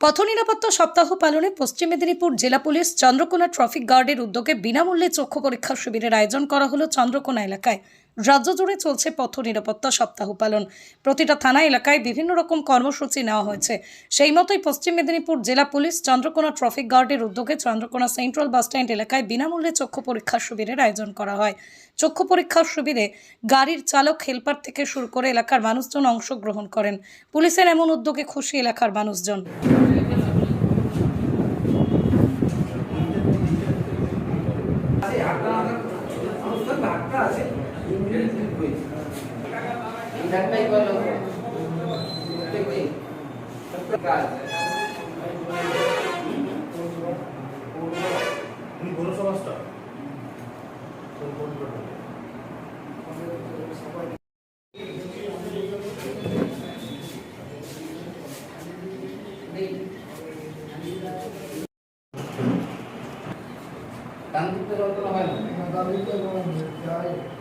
পথ নিরাপত্তা সপ্তাহ পালনে পশ্চিম মেদিনীপুর জেলা পুলিশ চন্দ্রকোনা ট্রাফিক গার্ডের উদ্যোগে বিনামূল্যে চক্ষু পরীক্ষা শিবিরের আয়োজন করা হলো চন্দ্রকোনা এলাকায়। রাজ্য জুড়ে চলছে পথ নিরাপত্তা সপ্তাহ পালন। প্রতিটা থানা, এলাকায় বিভিন্ন রকম কর্মসূচি নেওয়া হয়েছে। সেই মতোই পশ্চিম মেদিনীপুর জেলা পুলিশ চন্দ্রকোনা ট্রাফিক গার্ডের উদ্যোগে চন্দ্রকোনা সেন্ট্রাল বাসস্ট্যান্ড এলাকায় বিনামূল্যে চক্ষু পরীক্ষা শিবিরের আয়োজন করা হয়। চক্ষু পরীক্ষার শিবিরে গাড়ির চালক, হেলপার থেকে শুরু করে এলাকার মানুষজন অংশগ্রহণ করেন। পুলিশের এমন উদ্যোগে খুশি এলাকার মানুষজন। আছে আটটা অনুষ্ঠান আটটা আছে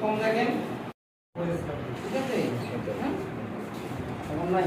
কম রাখেন ঠিক আছে হ্যাঁ? এমন নাই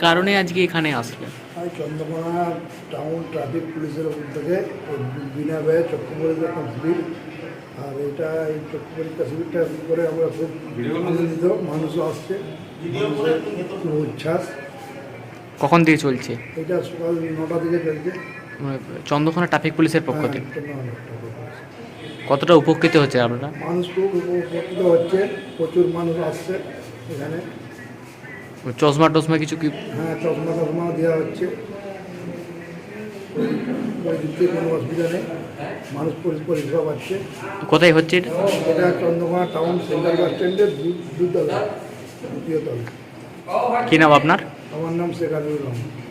কারণে আজকে এখানে আসলেন। আমি চন্দ্রকোনা টাউন ট্রাফিক পুলিশের উদ্যোগে বিনা ব্যয়ে চক্ষু পরীক্ষা শিবির আর এটা এই চক্ষু পরীক্ষা শিবিরটা করে আমরা খুব আনন্দিত মানুষও আসছে খুব উচ্ছ্বাস। কখন থেকে চলছে? এটা সকাল নটা থেকে চলছে। মানে চন্দ্রকোনা ট্রাফিক পুলিশের পক্ষ হ্যাঁ, থেকে। কতটা উপকৃত হচ্ছে আপনারা? মানুষ খুব উপকৃত হচ্ছে প্রচুর মানুষ আসছে এখানে। চশমা টশমা কিছু কি? হ্যাঁ চশমা টশমা দেওয়া হচ্ছে। কোনো অসুবিধা নেই। মানুষ পরি- পরিষেবা পাচ্ছে। কোথায় হচ্ছে এটা? এটা চন্দ্রকোনা টাউন সেন্ট্রাল বাস স্ট্যান্ডের দুতলা দ্বিতীয় তলা। কি নাম আপনার? আমার নাম শেখ আদিউর রহমান।